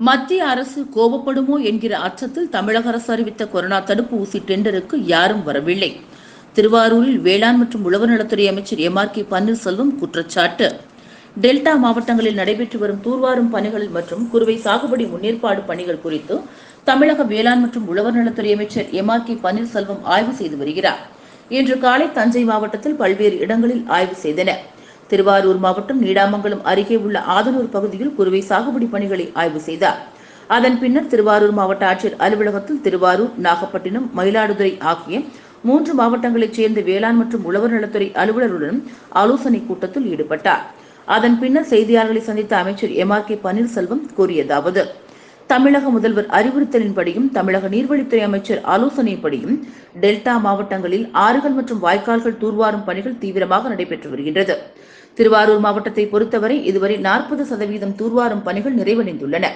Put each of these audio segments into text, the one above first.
மத்திய அரசு கோபப்படுமோ என்கிற அச்சத்தில் தமிழக அரசு அறிவித்த கொரோனா தடுப்பு ஊசி டெண்டருக்கு யாரும் வரவில்லை. திருவாரூரில் வேளாண் மற்றும் உழவர் நலத்துறை அமைச்சர் எம் ஆர் கே பன்னீர்செல்வம் குற்றச்சாட்டு. டெல்டா மாவட்டங்களில் நடைபெற்று வரும் தூர்வாரும் பணிகள் மற்றும் குறுவை சாகுபடி முன்னேற்பாடு பணிகள் குறித்து தமிழக வேளாண் மற்றும் உழவர் நலத்துறை அமைச்சர் எம் ஆர் கே பன்னீர்செல்வம் ஆய்வு செய்து வருகிறார். இன்று காலை தஞ்சை மாவட்டத்தில் பல்வேறு இடங்களில் ஆய்வு செய்தனர். திருவாரூர் மாவட்டம் நீடாமங்கலம் அருகே உள்ள ஆதனூர் பகுதியில் குறுவை சாகுபடி பணிகளை ஆய்வு செய்தார். அதன் பின்னர் திருவாரூர் மாவட்ட ஆட்சியர் அலுவலகத்தில் திருவாரூர் நாகப்பட்டினம் மயிலாடுதுறை ஆகிய மூன்று மாவட்டங்களைச் சேர்ந்த வேளாண் மற்றும் உழவர் நலத்துறை அலுவலருடன் ஆலோசனை கூட்டத்தில் ஈடுபட்டார். அதன் பின்னர் செய்தியாளர்களை சந்தித்த அமைச்சர் எம் ஆர் கே பன்னீர்செல்வம் கூறியதாவது தமிழக முதல்வர் அறிவுறுத்தலின்படியும் தமிழக நீர்வழித்துறை அமைச்சர் ஆலோசனைப்படியும் டெல்டா மாவட்டங்களில் ஆறுகள் மற்றும் வாய்க்கால்கள் தூர்வாரும் பணிகள் தீவிரமாக நடைபெற்று வருகின்றது. திருவாரூர் மாவட்டத்தை பொறுத்தவரை இதுவரை நாற்பது சதவீதம் தூர்வாரும் பணிகள் நிறைவடைந்துள்ளன.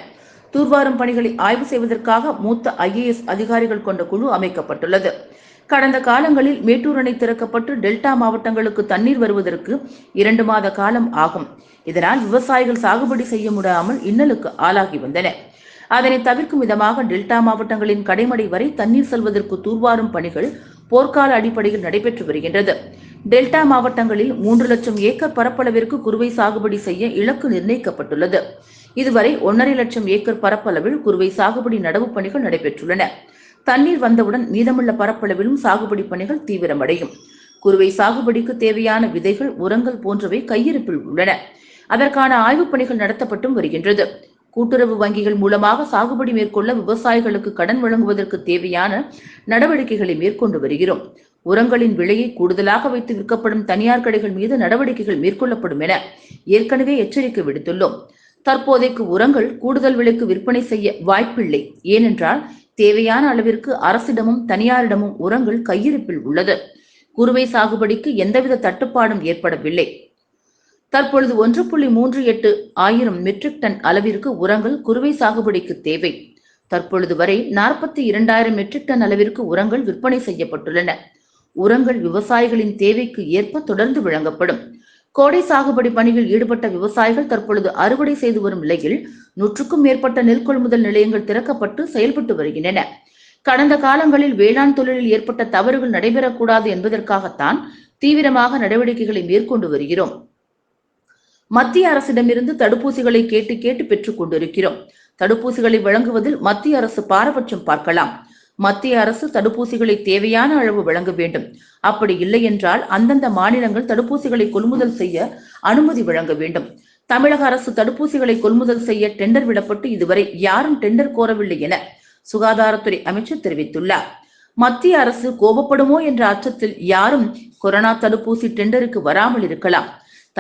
தூர்வாரும் பணிகளை ஆய்வு செய்வதற்காக மூத்த ஐஏஎஸ் அதிகாரிகள் கொண்ட குழு அமைக்கப்பட்டுள்ளது. கடந்த காலங்களில் மேட்டூர் அணை திறக்கப்பட்டு டெல்டா மாவட்டங்களுக்கு தண்ணீர் வருவதற்கு இரண்டு மாத காலம் ஆகும். இதனால் விவசாயிகள் சாகுபடி செய்ய முடியாமல் இன்னலுக்கு ஆளாகி வந்தனர். அதனை தவிர்க்கும் விதமாக டெல்டா மாவட்டங்களின் கடைமடை வரை தண்ணீர் செல்வதற்கு தூர்வாரும் பணிகள் போர்க்கால அடிப்படையில் நடைபெற்று வருகின்றது. டெல்டா மாவட்டங்களில் மூன்று லட்சம் ஏக்கர் பரப்பளவிற்கு குறுவை சாகுபடி செய்ய இலக்கு நிர்ணயிக்கப்பட்டுள்ளது. இதுவரை ஒன்றரை லட்சம் ஏக்கர் பரப்பளவில் குறுவை சாகுபடி நடவு பணிகள் நடைபெற்றுள்ளன. தண்ணீர் வந்தவுடன் மீதமுள்ள பரப்பளவிலும் சாகுபடி பணிகள் தீவிரமடையும். குறுவை சாகுபடிக்கு தேவையான விதைகள் உரங்கள் போன்றவை கையிருப்பில் உள்ளன. அதற்கான ஆய்வுப் பணிகள் நடத்தப்பட்டும் வருகின்றது. கூட்டுறவு வங்கிகள் மூலமாக சாகுபடி மேற்கொள்ள விவசாயிகளுக்கு கடன் வழங்குவதற்கு தேவையான நடவடிக்கைகளை மேற்கொண்டு வருகிறோம். உரங்களின் விலையை கூடுதலாக வைத்து விற்கப்படும் தனியார் கடைகள் மீது நடவடிக்கைகள் மேற்கொள்ளப்படும் என ஏற்கனவே எச்சரிக்கை விடுத்துள்ளோம். தற்போதைக்கு உரங்கள் கூடுதல் விலைக்கு விற்பனை செய்ய வாய்ப்பில்லை. ஏனென்றால் தேவையான அளவிற்கு அரசிடமும் தனியாரிடமும் உரங்கள் கையிருப்பில் உள்ளது. குறுவை சாகுபடிக்கு எந்தவித தட்டுப்பாடும் ஏற்படவில்லை. தற்பொழுது ஒன்று புள்ளி மூன்று எட்டு ஆயிரம் மெட்ரிக் டன் அளவிற்கு உரங்கள் குறுவை சாகுபடிக்கு தேவை. தற்பொழுது வரை நாற்பத்தி இரண்டாயிரம் மெட்ரிக் டன் அளவிற்கு உரங்கள் விற்பனை செய்யப்பட்டுள்ளன. உரங்கள் விவசாயிகளின் தேவைக்கு ஏற்ப தொடர்ந்து வழங்கப்படும். கோடை சாகுபடி பணியில் ஈடுபட்ட விவசாயிகள் தற்பொழுது அறுவடை செய்து வரும் நிலையில் நூற்றுக்கும் மேற்பட்ட நெல் கொள்முதல் நிலையங்கள் திறக்கப்பட்டு செயல்பட்டு வருகின்றன. கடந்த காலங்களில் வேளாண் தொழிலில் ஏற்பட்ட தவறுகள் நடைபெறக்கூடாது என்பதற்காகத்தான் தீவிரமாக நடவடிக்கைகளை மேற்கொண்டு வருகிறோம். மத்திய அரசிடமிருந்து தடுப்பூசிகளை கேட்டு கேட்டு பெற்றுக் கொண்டிருக்கிறோம். தடுப்பூசிகளை வழங்குவதில் மத்திய அரசு பாரபட்சம் பார்க்கலாம். மத்திய அரசு தடுப்பூசிகளை தேவையான அளவு வழங்க வேண்டும். அப்படி இல்லை என்றால் அந்தந்த மாநிலங்கள் தடுப்பூசிகளை கொள்முதல் செய்ய அனுமதி வழங்க வேண்டும். தமிழக அரசு தடுப்பூசிகளை கொள்முதல் செய்ய டெண்டர் விடப்பட்டு இதுவரை யாரும் டெண்டர் கோரவில்லை என சுகாதாரத்துறை அமைச்சர் தெரிவித்துள்ளார். மத்திய அரசு கோபப்படுமோ என்ற அச்சத்தில் யாரும் கொரோனா தடுப்பூசி டெண்டருக்கு வராமல் இருக்கலாம்.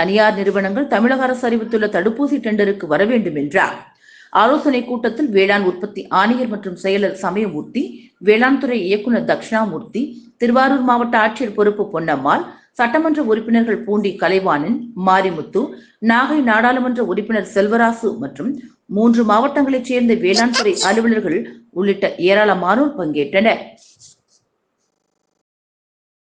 தனியார் நிறுவனங்கள் தமிழக அரசு அறிவித்துள்ள தடுப்பூசி டெண்டருக்கு வர வேண்டும் என்றார். ஆலோசனை கூட்டத்தில் வேளாண் உற்பத்தி ஆணையர் மற்றும் செயலர் சமயமூர்த்தி வேளாண் துறை இயக்குநர் தட்சிணாமூர்த்தி திருவாரூர் மாவட்ட ஆட்சியர் பொறுப்பு பொன்னம்மாள் சட்டமன்ற உறுப்பினர்கள் பூண்டி கலைவாணன் மாரிமுத்து நாகை நாடாளுமன்ற உறுப்பினர் செல்வராசு மற்றும் மூன்று மாவட்டங்களைச் சேர்ந்த வேளாண் துறை அலுவலர்கள் உள்ளிட்ட ஏராளமானோர் பங்கேற்றனர்.